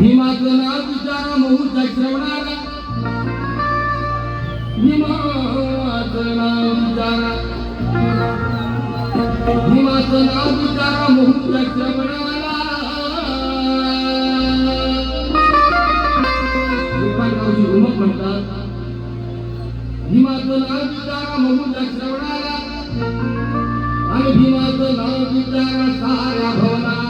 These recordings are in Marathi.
मी माझं नाव तुझ्या मोहूचा मुहूर्त मी माझं नाव विचारा. माझं नाव विचारा मुहूर्त श्रवणाला गोपालरावजी उमक म्हणतात. भीमाचं नाव विचारा मुहूर्त श्रवणाला आणि भीमाचं नाव विचारा साऱ्या भवना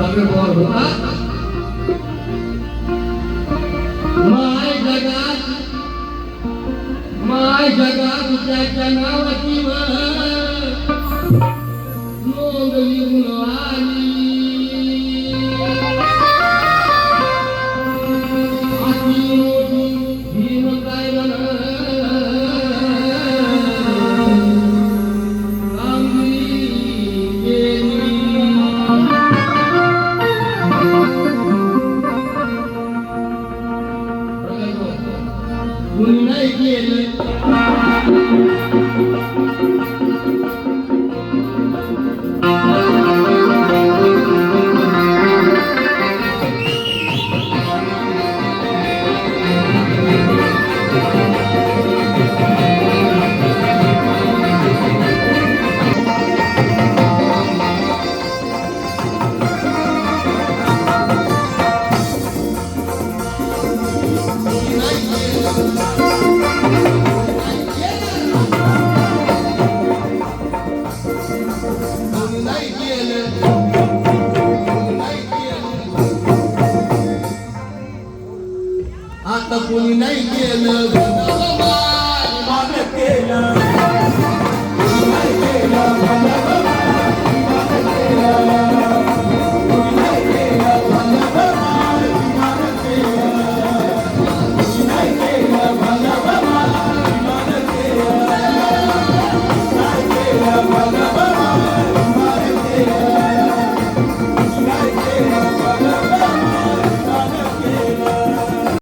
अन भीमाचं नाव विचारा तुम्ही आपुल्या करणाला सगळे बोल होता माय जगात माय जगात त्याच्या नावाची वर नाही आता कोणी नाही केलं.